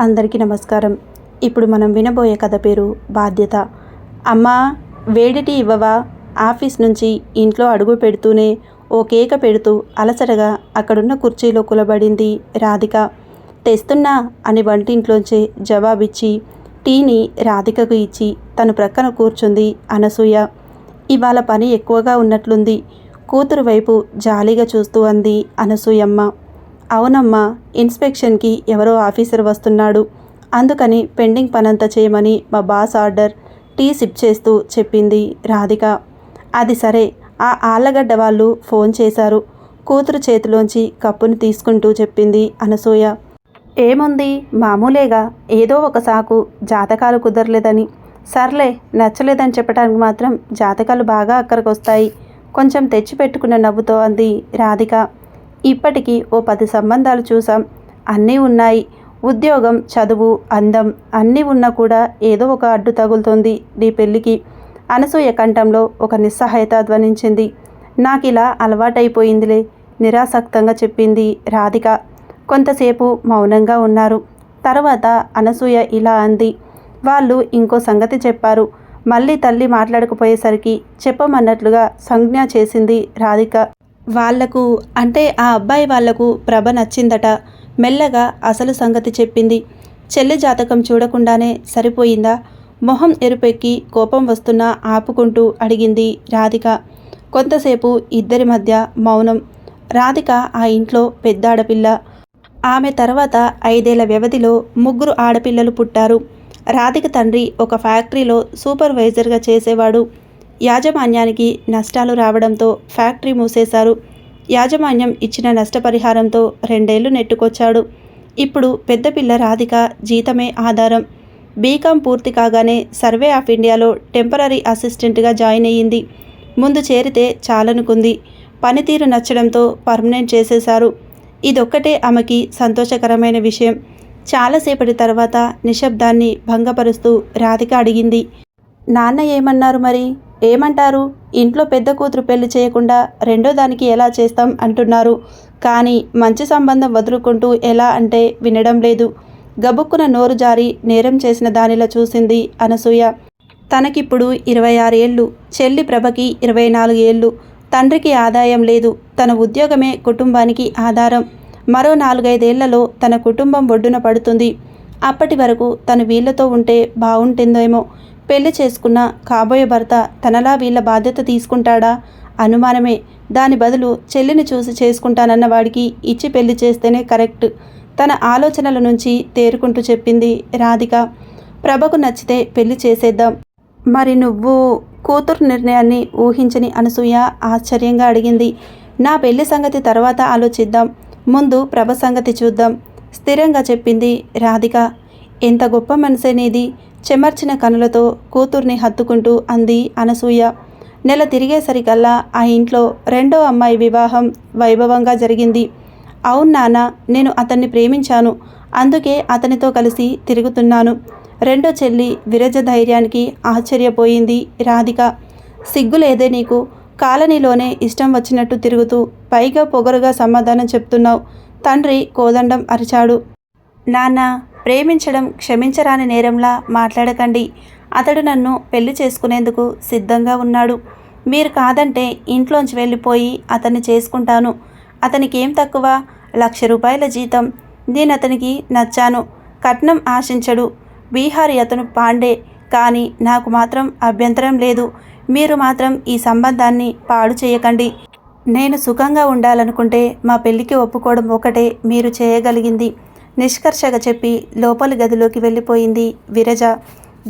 అందరికీ నమస్కారం. ఇప్పుడు మనం వినబోయే కథ పేరు బాధ్యత. అమ్మా వేడిటి ఇవ్వవా? ఆఫీస్ నుంచి ఇంట్లో అడుగు పెడుతూనే ఓ కేక పెడుతూ అలసటగా అక్కడున్న కుర్చీలో కులబడింది రాధిక. తెస్తున్నా అని వంటింట్లోంచే జవాబిచ్చి టీని రాధికకు ఇచ్చి తను ప్రక్కన కూర్చుంది అనసూయ. ఇవాళ పని ఎక్కువగా ఉన్నట్లుంది. కూతురు వైపు జాలీగా చూస్తూ అంది అనసూయమ్మ. అవునమ్మా ఇన్స్పెక్షన్కి ఎవరో ఆఫీసర్ వస్తున్నాడు. అందుకని పెండింగ్ పనంతా చేయమని మా బాస్ ఆర్డర్ టీ సిప్ చేస్తూ చెప్పింది రాధిక. అది సరే ఆ ఆళ్ళగడ్డ వాళ్ళు ఫోన్ చేశారు. కూతురు చేతిలోంచి కప్పును తీసుకుంటూ చెప్పింది అనసూయ. ఏముంది మామూలేగా ఏదో ఒక సాకు జాతకాలు కుదరలేదని. సర్లే నచ్చలేదని చెప్పడానికి మాత్రం జాతకాలు బాగా అక్కడికి వస్తాయి కొంచెం తెచ్చిపెట్టుకున్న నవ్వుతో అంది రాధిక. ఇప్పటికీ ఓ పది సంబంధాలు చూసాం అన్నీ ఉన్నాయి. ఉద్యోగం చదువు అందం అన్నీ ఉన్నా కూడా ఏదో ఒక అడ్డు తగులుతుంది నీ పెళ్ళికి. అనసూయ కంఠంలో ఒక నిస్సహాయత ధ్వనించింది. నాకు ఇలా అలవాటైపోయిందిలే నిరాసక్తంగా చెప్పింది రాధిక. కొంతసేపు మౌనంగా ఉన్నారు. తర్వాత అనసూయ ఇలా అంది. వాళ్ళు ఇంకో సంగతి చెప్పారు. మళ్ళీ తల్లి మాట్లాడకపోయేసరికి చెప్పమన్నట్లుగా సంజ్ఞ చేసింది రాధిక. వాళ్ళకు అంటే ఆ అబ్బాయి వాళ్ళకు ప్రభ నచ్చిందట. మెల్లగా అసలు సంగతి చెప్పింది. చెల్లి జాతకం చూడకుండానే సరిపోయిందా? మొహం ఎరుపెక్కి కోపం వస్తున్నా ఆపుకుంటూ అడిగింది రాధిక. కొంతసేపు ఇద్దరి మధ్య మౌనం. రాధిక ఆ ఇంట్లో పెద్ద ఆడపిల్ల. ఆమె తర్వాత ఐదేళ్ళ వ్యవధిలో ముగ్గురు ఆడపిల్లలు పుట్టారు. రాధిక తండ్రి ఒక ఫ్యాక్టరీలో సూపర్వైజర్గా చేసేవాడు. యాజమాన్యానికి నష్టాలు రావడంతో ఫ్యాక్టరీ మూసేశారు. యాజమాన్యం ఇచ్చిన నష్టపరిహారంతో రెండేళ్ళు నెట్టుకొచ్చాడు. ఇప్పుడు పెద్ద పిల్ల రాధిక జీతమే ఆధారం. బీకాం పూర్తి కాగానే సర్వే ఆఫ్ ఇండియాలో టెంపరీ అసిస్టెంట్గా జాయిన్ అయ్యింది. ముందు చేరితే చాలనుకుంది. పనితీరు నచ్చడంతో పర్మనెంట్ చేసేశారు. ఇదొక్కటే ఆమెకి సంతోషకరమైన విషయం. చాలాసేపటి తర్వాత నిశ్శబ్దాన్ని భంగపరుస్తూ రాధిక అడిగింది. నాన్న ఏమన్నారు మరి? ఏమంటారు? ఇంట్లో పెద్ద కూతురు పెళ్ళి చేయకుండా రెండో దానికి ఎలా చేస్తాం అంటున్నారు. కానీ మంచి సంబంధం వదులుకుంటూ ఎలా అంటే వినడం లేదు. గబుక్కున నోరు జారి నేరం చేసిన దానిలా చూసింది అనసూయ. తనకిప్పుడు ఇరవై ఆరేళ్ళు చెల్లి ప్రభకి ఇరవై నాలుగు ఏళ్ళు తండ్రికి ఆదాయం లేదు తన ఉద్యోగమే కుటుంబానికి ఆధారం. మరో నాలుగైదేళ్ళలో తన కుటుంబం ఒడ్డున పడుతుంది. అప్పటి వరకు తను వీళ్ళతో ఉంటే బాగుంటుందేమో పెళ్ళి చేసుకున్న కాబోయే భర్త తనలా వీళ్ళ బాధ్యత తీసుకుంటాడా? అనుమానమే. దాని బదులు చెల్లిని చూసి చేసుకుంటానన్న వాడికి ఇచ్చి పెళ్ళి చేస్తేనే కరెక్ట్. తన ఆలోచనల నుంచి తేరుకుంటూ చెప్పింది రాధిక. ప్రభకు నచ్చితే పెళ్ళి చేసేద్దాం. మరి నువ్వు కూతురు నిర్ణయాన్ని ఊహించని అనసూయ ఆశ్చర్యంగా అడిగింది. నా పెళ్ళి సంగతి తర్వాత ఆలోచిద్దాం. ముందు ప్రభ సంగతి చూద్దాం. స్థిరంగా చెప్పింది రాధిక. ఎంత గొప్ప మనసే చెమర్చిన కనులతో కూతుర్ని హత్తుకుంటూ అంది అనసూయ. నెల తిరిగేసరికల్లా ఆ ఇంట్లో రెండో అమ్మాయి వివాహం వైభవంగా జరిగింది. అవును నాన్న నేను అతన్ని ప్రేమించాను. అందుకే అతనితో కలిసి తిరుగుతున్నాను. రెండో చెల్లి విరజ ధైర్యానికి ఆశ్చర్యపోయింది రాధిక. సిగ్గులేదే నీకు? కాలనీలోనే ఇష్టం వచ్చినట్టు తిరుగుతూ పైగా పొగరుగా సమాధానం చెప్తున్నావు. తండ్రి కోదండం అరిచాడు. నాన్న ప్రేమించడం క్షమించరాని నేరంలా మాట్లాడకండి. అతడు నన్ను పెళ్ళి చేసుకునేందుకు సిద్ధంగా ఉన్నాడు. మీరు కాదంటే ఇంట్లోంచి వెళ్ళిపోయి అతన్ని చేసుకుంటాను. అతనికి ఏం తక్కువ? లక్ష రూపాయల జీతం. నేను అతనికి నచ్చాను. కట్నం ఆశించడు. బీహారీ అతను పాండే. కానీ నాకు మాత్రం అభ్యంతరం లేదు. మీరు మాత్రం ఈ సంబంధాన్ని పాడు చేయకండి. నేను సుఖంగా ఉండాలనుకుంటే మా పెళ్ళికి ఒప్పుకోవడం ఒకటే మీరు చేయగలిగింది. నిష్కర్షగా చెప్పి లోపలి గదిలోకి వెళ్ళిపోయింది విరజ.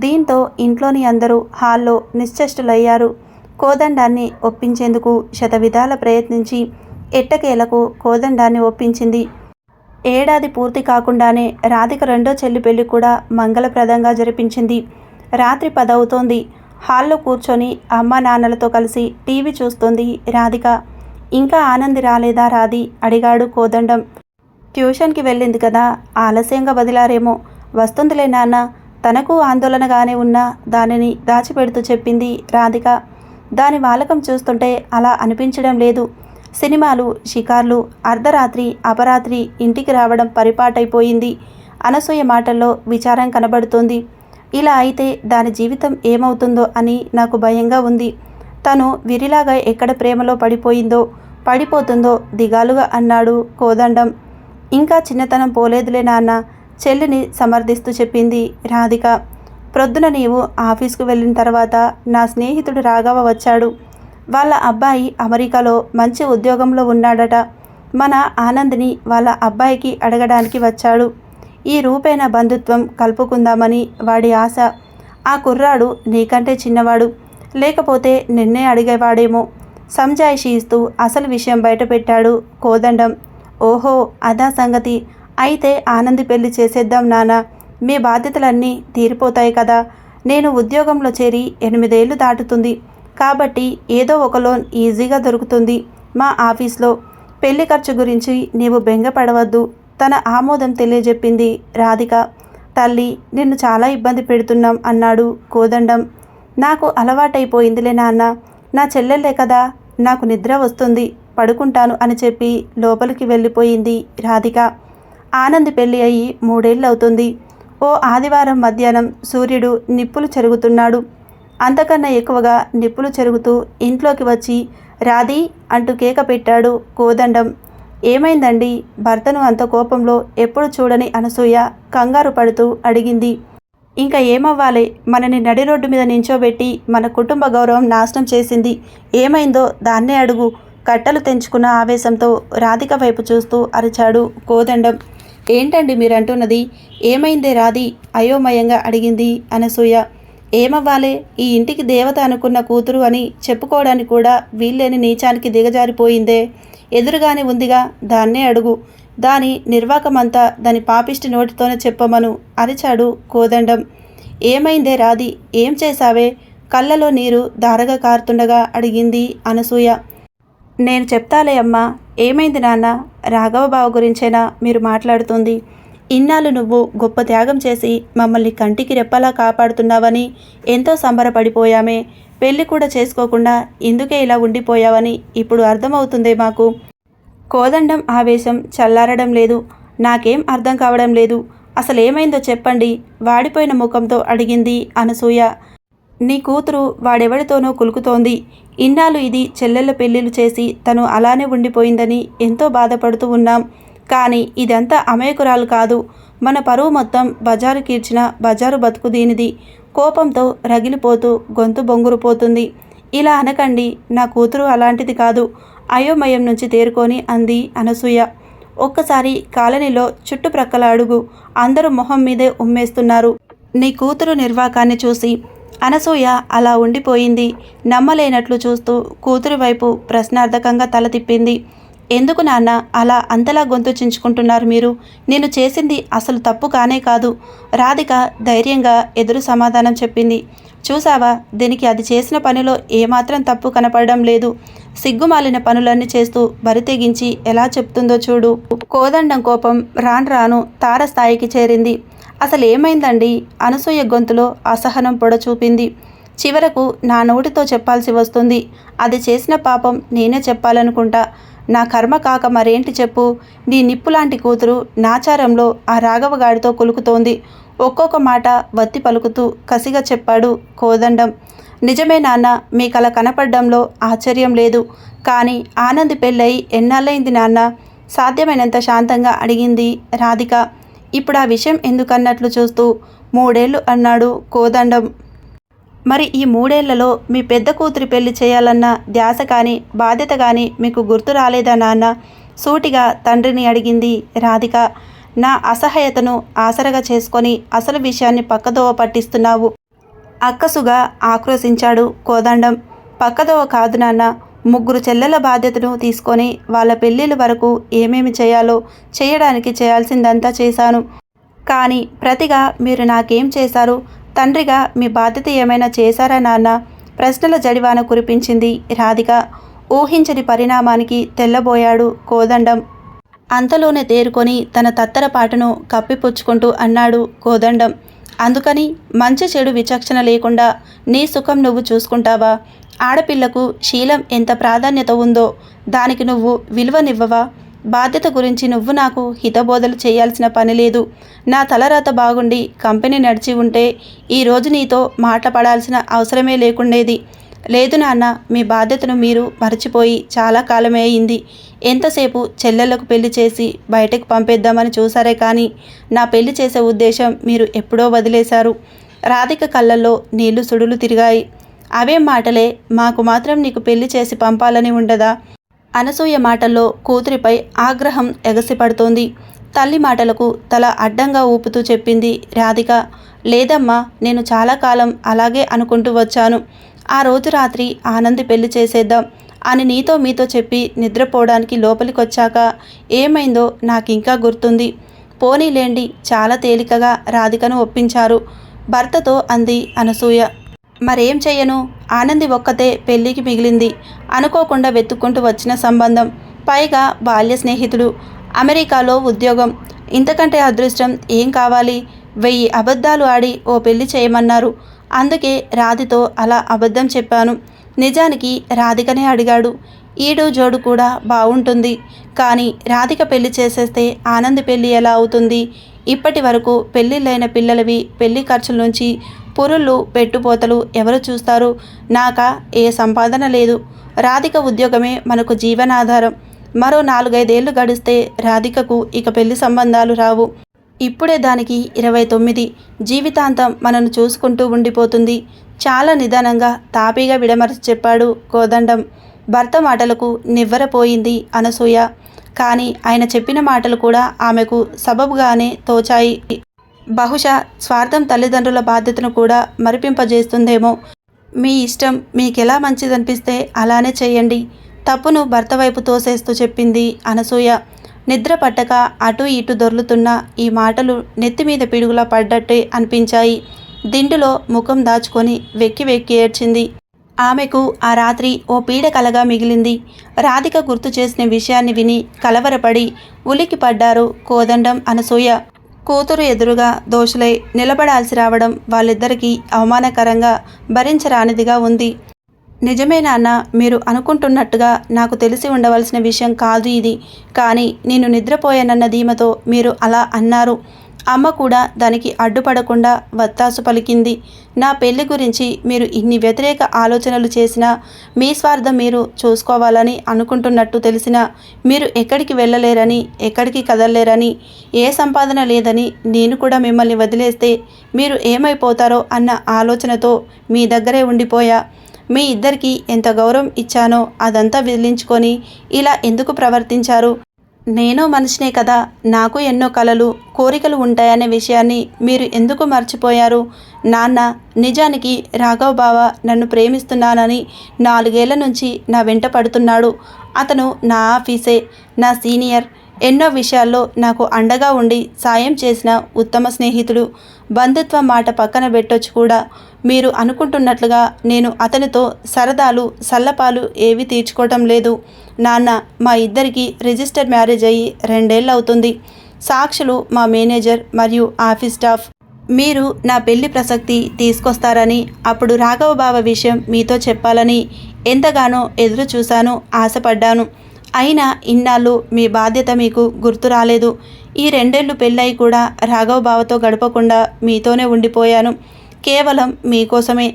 దీంతో ఇంట్లోని అందరూ హాల్లో నిశ్చేష్టులయ్యారు. కోదండాన్ని ఒప్పించేందుకు శతవిధాల ప్రయత్నించి ఎట్టకేలకు కోదండాన్ని ఒప్పించింది. ఏడాది పూర్తి కాకుండానే రాధిక రెండో చెల్లి పెళ్ళి కూడా మంగళప్రదంగా జరిపించింది. రాత్రి పదవుతోంది. హాల్లో కూర్చొని అమ్మ నాన్నలతో కలిసి టీవీ చూస్తోంది రాధిక. ఇంకా ఆనంది రాలేదా రాధి? అడిగాడు కోదండం. ట్యూషన్కి వెళ్ళింది కదా ఆలస్యంగా వదిలారేమో. వస్తుందిలే నాన్న తనకు ఆందోళనగానే ఉన్న దానిని దాచిపెడుతూ చెప్పింది రాధిక. దాని వాలకం చూస్తుంటే అలా అనిపించడం లేదు. సినిమాలు షికార్లు అర్ధరాత్రి అపరాత్రి ఇంటికి రావడం పరిపాటైపోయింది. అనసూయ మాటల్లో విచారం కనబడుతోంది. ఇలా అయితే దాని జీవితం ఏమవుతుందో అని నాకు భయంగా ఉంది. తను విరిలాగా ఎక్కడ ప్రేమలో పడిపోయిందో పడిపోతుందో దిగాలుగా అన్నాడు కోదండం. ఇంకా చిన్నతనం పోలేదులే నాన్న చెల్లిని సమర్థిస్తూ చెప్పింది రాధిక. ప్రొద్దున నీవు ఆఫీస్కు వెళ్ళిన తర్వాత నా స్నేహితుడు రాఘవ వచ్చాడు. వాళ్ళ అబ్బాయి అమెరికాలో మంచి ఉద్యోగంలో ఉన్నాడట. మన ఆనంద్ని వాళ్ళ అబ్బాయికి అడగడానికి వచ్చాడు. ఈ రూపేణ బంధుత్వం కలుపుకుందామని వాడి ఆశ. ఆ కుర్రాడు నీకంటే చిన్నవాడు. లేకపోతే నిన్నే అడిగేవాడేమో. సంజాయిషి ఇస్తూ అసలు విషయం బయటపెట్టాడు కోదండం. ఓహో అదా సంగతి. అయితే ఆనంది పెళ్ళి చేసేద్దాం నాన్న. మీ బాధ్యతలన్నీ తీరిపోతాయి కదా. నేను ఉద్యోగంలో చేరి ఎనిమిదేళ్ళు దాటుతుంది. కాబట్టి ఏదో ఒక లోన్ ఈజీగా దొరుకుతుంది మా ఆఫీస్లో. పెళ్ళి ఖర్చు గురించి నీవు బెంగపడవద్దు. తన ఆమోదం తెలియజెప్పింది రాధిక. తల్లి నిన్ను చాలా ఇబ్బంది పెడుతున్నాం అన్నాడు కోదండం. నాకు అలవాటైపోయిందిలే నాన్న. నా చెల్లెళ్ళే కదా. నాకు నిద్ర వస్తుంది. పడుకుంటాను అని చెప్పి లోపలికి వెళ్ళిపోయింది రాధిక. ఆనంద్ పెళ్ళి అయ్యి మూడేళ్ళు అవుతుంది ఓ ఆదివారం మధ్యాహ్నం సూర్యుడు నిప్పులు చెరుగుతున్నాడు. అంతకన్నా ఎక్కువగా నిప్పులు చెరుగుతూ ఇంట్లోకి వచ్చి రాధి అంటూ కేక పెట్టాడు కోదండం. ఏమైందండి? భర్తను అంత కోపంలో ఎప్పుడు చూడని అనసూయ కంగారు పడుతూ అడిగింది. ఇంకా ఏమవ్వాలి? మనని నడి రోడ్డు మీద నించోబెట్టి మన కుటుంబ గౌరవం నాశనం చేసింది. ఏమైందో దాన్నే అడుగు. కట్టలు తెంచుకున్న ఆవేశంతో రాధిక వైపు చూస్తూ అరిచాడు కోదండం. ఏంటండి మీరు అంటున్నది ఏమైందే రాధి? అయోమయంగా అడిగింది అనసూయ. ఏమవ్వాలే? ఈ ఇంటికి దేవత అనుకున్న కూతురు అని చెప్పుకోవడానికి కూడా వీల్లేని నీచానికి దిగజారిపోయిందే. ఎదురుగానే ఉందిగా దాన్నే అడుగు. దాని నిర్వాకమంతా దాని పాపిష్టి నోటితోనే చెప్పమను అరిచాడు కోదండం. ఏమైందే రాది ఏం చేశావే? కళ్ళలో నీరు ధారగా కారుతుండగా అడిగింది అనసూయ. నేను చెప్తాలే అమ్మా ఏమైంది నాన్న? రాఘవ బావ గురించేనా మీరు మాట్లాడుతుంది? ఇన్నాళ్ళు నువ్వు గొప్ప త్యాగం చేసి మమ్మల్ని కంటికి రెప్పలా కాపాడుతున్నావని ఎంతో సంబరపడిపోయామే. పెళ్ళి కూడా చేసుకోకుండా ఇందుకే ఇలా ఉండిపోయావని ఇప్పుడు అర్థమవుతుందే మాకు. కోదండం ఆవేశం చల్లారడం లేదు. నాకేం అర్థం కావడం లేదు. అసలేమైందో చెప్పండి. వాడిపోయిన ముఖంతో అడిగింది అనసూయ. నీ కూతురు వాడెవడితోనో కులుకుతోంది. ఇన్నాళ్ళు ఇది చెల్లెళ్ళ పెళ్ళిళ్ళు చేసి తను అలానే ఉండిపోయిందని ఎంతో బాధపడుతూ ఉన్నాం. కానీ ఇదంతా అమేకురాలు కాదు. మన పరువు మొత్తం బజారు కీర్చిన బజారు బతుకు దీనిది. కోపంతో రగిలిపోతూ గొంతు బొంగురుపోతుంది. ఇలా అనకండి నా కూతురు అలాంటిది కాదు. అయోమయం నుంచి తేరుకొని అంది అనసూయ. ఒక్కసారి కాలనీలో చుట్టుప్రక్కల అడుగు అందరూ మొహం మీదే ఉమ్మేస్తున్నారు. నీ కూతురు నిర్వాకాన్ని చూసి అనసూయ అలా ఉండిపోయింది. నమ్మలేనట్లు చూస్తూ కూతురి వైపు ప్రశ్నార్థకంగా తల తిప్పింది. ఎందుకు నాన్న అలా అంతలా గొంతు చించుకుంటున్నారు మీరు? నేను చేసింది అసలు తప్పు కానే కాదు. రాధిక ధైర్యంగా ఎదురు సమాధానం చెప్పింది. చూసావా దీనికి అది చేసిన పనిలో ఏమాత్రం తప్పు కనపడడం లేదు. సిగ్గుమాలిన పనులన్నీ చేస్తూ బరితెగించి ఎలా చెప్తుందో చూడు. కోదండం కోపం రాను రాను తార స్థాయికి చేరింది. అసలు ఏమైందండి అనసూయ గొంతులో అసహనం పొడచూపింది చివరకు నా నోటితో చెప్పాల్సి వస్తుంది. అది చేసిన పాపం నేనే చెప్పాలనుకుంటా. నా కర్మ కాక మరేంటి చెప్పు? నీ నిప్పులాంటి కూతురు నాచారంలో ఆ రాఘవగాడితో కులుకుతోంది. ఒక్కొక్క మాట వత్తి పలుకుతూ కసిగా చెప్పాడు కోదండం. నిజమే నాన్న మీకు అలా కనపడడంలో ఆశ్చర్యం లేదు. కానీ ఆనంద్ పెళ్ళై ఎన్నాళ్ళైంది నాన్న? సాధ్యమైనంత శాంతంగా అడిగింది రాధిక. ఇప్పుడు ఆ విషయం ఎందుకన్నట్లు చూస్తూ మూడేళ్ళు అన్నాడు కోదండం. మరి ఈ మూడేళ్ళలో మీ పెద్ద కూతురి పెళ్ళి చేయాలన్న ధ్యాస కానీ బాధ్యత కానీ మీకు గుర్తు రాలేదా నాన్న? సూటిగా తండ్రిని అడిగింది రాధిక. నా అసహ్యతను ఆసరగా చేసుకొని అసలు విషయాన్ని పక్కదోవ పట్టిస్తున్నావు. అక్కసుగా ఆక్రోశించాడు కోదండం. పక్కదోవ కాదు నాన్న ముగ్గురు చెల్లెల బాధ్యతను తీసుకొని వాళ్ళ పెళ్ళిళ్ళ వరకు ఏమేమి చేయాలో చేయడానికి చేయాల్సిందంతా చేశాను. కానీ ప్రతిగా మీరు నాకేం చేశారు? తండ్రిగా మీ బాధ్యత ఏమైనా చేశారా నాన్న? ప్రశ్నల జడివాన కురిపించింది రాధిక. ఊహించని పరిణామానికి తెల్లబోయాడు కోదండం. అంతలోనే తేరుకొని తన తత్తరపాటును కప్పిపుచ్చుకుంటూ అన్నాడు కోదండం. అందుకని మంచి చెడు విచక్షణ లేకుండా నీ సుఖం నువ్వు చూసుకుంటావా? ఆడపిల్లకు శీలం ఎంత ప్రాధాన్యత ఉందో దానికి నువ్వు విలువనివ్వవా? బాధ్యత గురించి నువ్వు నాకు హితబోధలు చేయాల్సిన పని లేదు. నా తలరాత బాగుండి కంపెనీ నడిచి ఉంటే ఈరోజు నీతో మాట్లాడాల్సిన అవసరమే లేకుండేది. లేదు నాన్న మీ బాధ్యతను మీరు మర్చిపోయి చాలా కాలమే అయింది. ఎంతసేపు చెల్లెళ్ళకు పెళ్ళి చేసి బయటకు పంపేద్దామని చూసారే కానీ నా పెళ్ళి చేసే ఉద్దేశం మీరు ఎప్పుడో వదిలేశారు. రాధిక కళ్ళల్లో నీళ్ళు సుడులు తిరిగాయి. అవే మాటలే మాకు మాత్రం నీకు పెళ్ళి చేసి పంపాలని ఉండదా? అనసూయ మాటల్లో కూతురిపై ఆగ్రహం ఎగసిపడుతోంది. తల్లి మాటలకు తల అడ్డంగా ఊపుతూ చెప్పింది రాధిక. లేదమ్మా నేను చాలా కాలం అలాగే అనుకుంటూ వచ్చాను. ఆ రోజు రాత్రి ఆనంది పెళ్ళి చేసేద్దాం అని నీతో మీతో చెప్పి నిద్రపోవడానికి లోపలికి వచ్చాక ఏమైందో నాకు ఇంకా గుర్తుంది. పోనీలేండి చాలా తేలికగా రాధికను ఒప్పించారు. భర్తతో అంది అనసూయ. మరేం చెయ్యను? ఆనంది ఒక్కతే పెళ్ళికి మిగిలింది. అనుకోకుండా వెతుక్కుంటూ వచ్చిన సంబంధం. పైగా బాల్య స్నేహితుడు. అమెరికాలో ఉద్యోగం. ఇంతకంటే అదృష్టం ఏం కావాలి? వెయ్యి అబద్ధాలు ఆడి ఓ పెళ్ళి చేయమన్నారు. అందుకే రాధితో అలా అబద్ధం చెప్పాను. నిజానికి రాధికనే అడిగాడు. ఈడు జోడు కూడా బాగుంటుంది కానీ రాధిక పెళ్ళి చేసేస్తే ఆనంద్ పెళ్ళి ఎలా అవుతుంది? ఇప్పటి వరకు పెళ్ళిళ్ళైన పిల్లలవి పెళ్ళి ఖర్చుల నుంచి పురుళ్ళు పెట్టుపోతలు ఎవరు చూస్తారు? నాక ఏ సంపాదన లేదు. రాధిక ఉద్యోగమే మనకు జీవనాధారం. మరో నాలుగైదేళ్ళు గడిస్తే రాధికకు ఇక పెళ్ళి సంబంధాలు రావు. ఇప్పుడే దానికి ఇరవై తొమ్మిది. జీవితాంతం మనను చూసుకుంటూ ఉండిపోతుంది. చాలా నిదానంగా తాపీగా విడమరచి చెప్పాడు కోదండం. భర్త మాటలకు నివ్వరపోయింది అనసూయ. కానీ ఆయన చెప్పిన మాటలు కూడా ఆమెకు సబబుగానే తోచాయి. బహుశా స్వార్థం తల్లిదండ్రుల బాధ్యతను కూడా మరిపింపజేస్తుందేమో. మీ ఇష్టం మీకెలా మంచిదనిపిస్తే అలానే చేయండి. తప్పును భర్త వైపు తోసేస్తూ చెప్పింది అనసూయ. నిద్ర పట్టక అటు ఇటు దొర్లుతున్న ఈ మాటలు నెత్తిమీద పిడుగులా పడ్డట్టే అనిపించాయి. దిండులో ముఖం దాచుకొని వెక్కి వెక్కి ఏడ్చింది. ఆమెకు ఆ రాత్రి ఓ పీడ కలగా మిగిలింది. రాధిక గుర్తు చేసిన విషయాన్ని విని కలవరపడి ఉలికి పడ్డారు కోదండం అనసూయ. కూతురు ఎదురుగా దోషులై నిలబడాల్సి రావడం వాళ్ళిద్దరికీ అవమానకరంగా భరించరానిదిగా ఉంది. నిజమే నాన్న మీరు అనుకుంటున్నట్టుగా నాకు తెలిసి ఉండవలసిన విషయం కాదు ఇది. కానీ నేను నిద్రపోయానన్న ధీమతో మీరు అలా అన్నారు. అమ్మ కూడా దానికి అడ్డుపడకుండా వత్తాసు పలికింది. నా పెళ్ళి గురించి మీరు ఇన్ని వ్యతిరేక ఆలోచనలు చేసినా మీ స్వార్థం మీరు చూసుకోవాలని అనుకుంటున్నట్టు తెలిసినా మీరు ఎక్కడికి వెళ్ళలేరని ఎక్కడికి కదలలేరని ఏ సంపాదన లేదని నేను కూడా మిమ్మల్ని వదిలేస్తే మీరు ఏమైపోతారో అన్న ఆలోచనతో మీ దగ్గరే ఉండిపోయా. మీ ఇద్దరికి ఎంత గౌరవం ఇచ్చానో అదంతా విదిలించుకొని ఇలా ఎందుకు ప్రవర్తించారు? నేను మనిషినే కదా నాకు ఎన్నో కలలు కోరికలు ఉంటాయనే విషయాన్ని మీరు ఎందుకు మర్చిపోయారు? నాన్న నిజానికి రాఘవ్ బావ నన్ను ప్రేమిస్తున్నానని నాలుగేళ్ళ నుంచి నా వెంట పడుతున్నాడు. అతను నా ఆఫీసే నా సీనియర్. ఎన్నో విషయాల్లో నాకు అండగా ఉండి సాయం చేసిన ఉత్తమ స్నేహితుడు. బంధుత్వం మాట పక్కన పెట్టొచ్చు కూడా. మీరు అనుకుంటున్నట్లుగా నేను అతనితో సరదాలు సల్లపాలు ఏవి తీర్చుకోవటం లేదు. నాన్న మా ఇద్దరికి రిజిస్టర్ మ్యారేజ్ అయ్యి రెండేళ్ళు అవుతుంది. సాక్షులు మా మేనేజర్ మరియు ఆఫీస్ స్టాఫ్. మీరు నా పెళ్ళి ప్రసక్తి తీసుకొస్తారని అప్పుడు రాఘవ బావ విషయం మీతో చెప్పాలని ఎంతగానో ఎదురు చూశాను ఆశపడ్డాను. అయినా ఇన్నాళ్ళు మీ బాధ్యత మీకు గుర్తు రాలేదు. ఈ రెండేళ్ళు పెళ్ళై కూడా రాఘవ బావతో గడపకుండా మీతోనే ఉండిపోయాను. కేవలం మీకోసమే.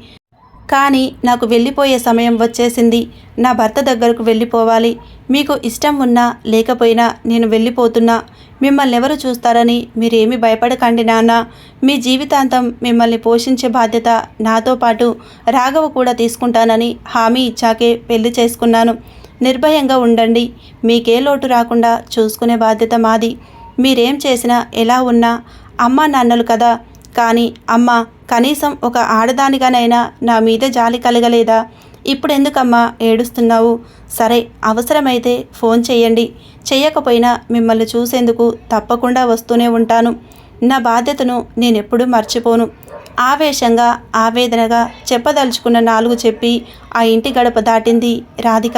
కానీ నాకు వెళ్ళిపోయే సమయం వచ్చేసింది. నా భర్త దగ్గరకు వెళ్ళిపోవాలి. మీకు ఇష్టం ఉన్నా లేకపోయినా నేను వెళ్ళిపోతున్నా. మిమ్మల్ని ఎవరు చూస్తారని మీరేమి భయపడకండి నాన్న. మీ జీవితాంతం మిమ్మల్ని పోషించే బాధ్యత నాతో పాటు రాఘవ కూడా తీసుకుంటానని హామీ ఇచ్చాకే పెళ్ళి చేసుకున్నాను. నిర్భయంగా ఉండండి. మీకే లోటు రాకుండా చూసుకునే బాధ్యత మాది. మీరేం చేసినా ఎలా ఉన్నా అమ్మ నాన్నలు కదా. కానీ అమ్మ కనీసం ఒక ఆడదానిగానైనా నా మీద జాలి కలగలేదా? ఇప్పుడు ఎందుకమ్మా ఏడుస్తున్నావు? సరే అవసరమైతే ఫోన్ చేయండి చేయకపోయినా మిమ్మల్ని చూసేందుకు తప్పకుండా వస్తూనే ఉంటాను. నా బాధ్యతను నేనెప్పుడూ మర్చిపోను. ఆవేశంగా ఆవేదనగా చెప్పదలుచుకున్న నాలుగు చెప్పి ఆ ఇంటి గడప దాటింది రాధిక.